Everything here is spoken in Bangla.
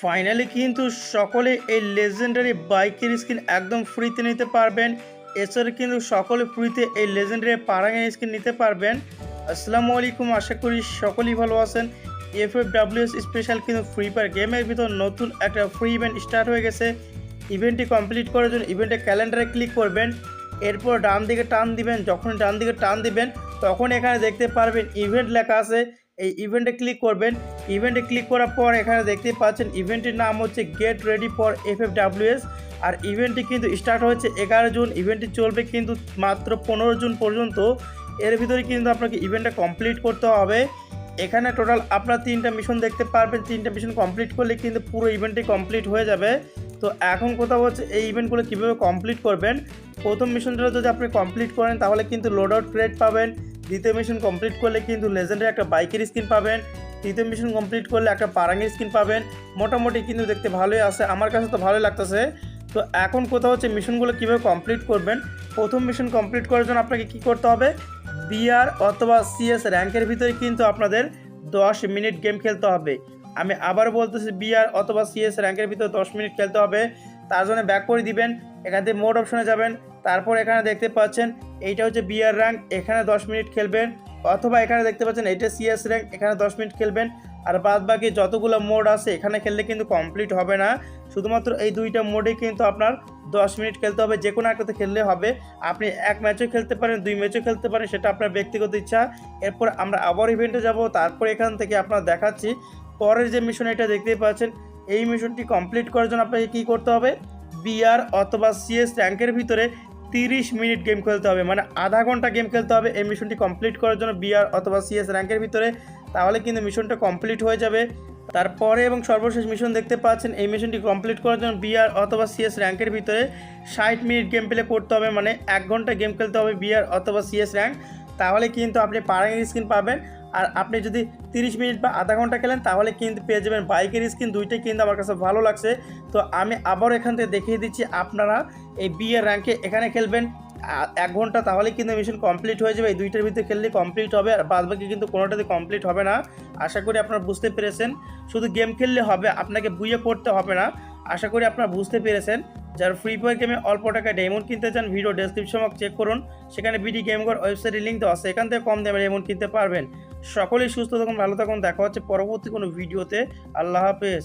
ফাইনালি কিন্তু সকলে এই লেজেন্ডারি বাইকের স্কিন একদম ফ্রিতে নিতে পারবেন। এছাড়া কিন্তু সকলে ফ্রিতে এই লেজেন্ডারি পারাঙের স্কিন নিতে পারবেন। আসসালামু আলাইকুম, আশা করি সকলেই ভালো আছেন। এফ এফ ডাব্লিউএস স্পেশাল কিন্তু ফ্রি ফায়ার গেমের ভিতর নতুন একটা ফ্রি ইভেন্ট স্টার্ট হয়ে গেছে। ইভেন্টটি কমপ্লিট করার জন্য ইভেন্টের ক্যালেন্ডারে ক্লিক করবেন। এরপর ডান দিকে টান দিবেন, যখন ডান দিকে টান দিবেন, তখন এখানে দেখতে পারবেন ইভেন্ট লেখা আছে। এই ইভেন্টে ক্লিক করবেন। ইভেন্টে ক্লিক করার পর এখানে দেখতে পাচ্ছেন ইভেন্টের নাম হচ্ছে get ready for F R ইভেন্টটি কিন্তু স্টার্ট হয়েছে এগারো জুন। ইভেন্টটি চলবে কিন্তু মাত্র পনেরো জুন পর্যন্ত। এর ভিতরে কিন্তু আপনাকে ইভেন্টটা কমপ্লিট করতে হবে। এখানে টোটাল আপনার তিনটা মিশন দেখতে পারবেন। তিনটা মিশন কমপ্লিট করলে কিন্তু পুরো ইভেন্টটি কমপ্লিট হয়ে যাবে। তো এখন কোথাও হচ্ছে এই ইভেন্টগুলো কীভাবে কমপ্লিট করবেন? প্রথম মিশনটা যদি আপনি কমপ্লিট করেন, তাহলে কিন্তু লোড আউট ক্রেড পাবেন। দ্বিতীয় মিশন কমপ্লিট করলে কিন্তু লেজেন্ডের একটা বাইকের স্কিন পাবেন। তৃতীয় মিশন কমপ্লিট করলে একটা পারাঙ্গের স্কিন পাবেন। মোটামুটি কিন্তু দেখতে ভালোই আছে। আমার কাছে তো ভালোই লাগতেছে। তো এখন কোথাও হচ্ছে মিশনগুলো কীভাবে কমপ্লিট করবেন? প্রথম মিশন কমপ্লিট করার জন্য আপনাকে কী করতে হবে? বিআর অথবা সিএস র্যাঙ্কের ভিতরে কিন্তু আপনাদের দশ মিনিট গেম খেলতে হবে। আমি আবার বলতেছি বিআর অথবা সিএস র্যাঙ্কের ভিতরে দশ মিনিট খেলতে হবে। তার জন্য ব্যাক করে দিবেন। এখান থেকে মোড অপশনে যাবেন। তারপর এখানে দেখতে পাচ্ছেন, এইটা হচ্ছে বিআর র্যাঙ্ক এখানে দশ মিনিট খেলবেন। অথবা এখানে দেখতে পাচ্ছেন এইটা সিএস র্যাঙ্ক এখানে দশ মিনিট খেলবেন। আর বাদ বাকি যতগুলো মোড আছে, এখানে খেললে কিন্তু কমপ্লিট হবে না। শুধুমাত্র এই দুইটা মোডে কিন্তু আপনার দশ মিনিট খেলতে হবে, যে কোনো একটাতে খেললে হবে। আপনি এক ম্যাচও খেলতে পারেন, দুই ম্যাচও খেলতে পারেন, সেটা আপনার ব্যক্তিগত ইচ্ছা। এরপর আমরা আবার ইভেন্টে যাব, তারপর এখান থেকে আপনার দেখাচ্ছি। পরের যে মিশন এটা দেখতেই পাচ্ছেন, এই মিশনটি কমপ্লিট করার জন্য আপনাকে কী করতে হবে? বিআর অথবা সিএস র্যাঙ্কের ভিতরে তিরিশ মিনিট গেম খেলতে হবে মানে আধা ঘণ্টা গেম খেলতে হবে। এই মিশনটি কমপ্লিট করার জন্য বিআর অথবা সিএস র্যাঙ্কের ভিতরে। তাহলে কিন্তু মিশনটা কমপ্লিট হয়ে যাবে। তারপরে এবং সর্বশেষ মিশন দেখতে পাচ্ছেন, এই মিশনটি কমপ্লিট করার জন্য বিআর অথবা সিএস র্যাঙ্কের ভিতরে ষাট মিনিট গেম প্লে করতে হবে মানে এক ঘণ্টা গেম খেলতে হবে বিআর অথবা সিএস র্যাঙ্ক তাহলে কিন্তু আপনি পারাঙ্গের স্কিন পাবেন। আর আপনি যদি তিরিশ মিনিট বা আধা ঘণ্টা খেলেন, তাহলে কিন্তু পেয়ে যাবেন বাইকের স্কিন দুইটাই কিন্তু আমার কাছে ভালো লাগছে। তো আমি আবার এখান থেকে দেখিয়ে দিচ্ছি, আপনারা এই বিয়ের র্যাঙ্কে এখানে খেলবেন। এক ঘণ্টা তাহলে কিন্তু মিশন কমপ্লিট হয়ে যাবে। এই দুইটার ভিতরে খেললে কমপ্লিট হবে আর বাদ বাকি কিন্তু কোনোটাতে কমপ্লিট হবে না। আশা করি আপনারা বুঝতে পেরেছেন। শুধু গেম খেললে হবে, আপনাকে বুয়ে পড়তে হবে না। আশা করি আপনারা বুঝতে পেরেছেন। যারা ফ্রি ফায়ার গেমে অল্প টাকায় ডায়মন্ড কিনতে চান ভিডিও ডেসক্রিপশন চেক করুন। সেখানে বিডি গেম ঘর ওয়েবসাইটের লিঙ্ক দেওয়া আছে। এখান থেকে কম দামে ডায়মন্ড কিনতে পারবেন। সকলেই সুস্থ থাকুন ভালো থাকুন দেখা হচ্ছে পরবর্তী কোনো ভিডিওতে। আল্লাহ হাফেজ।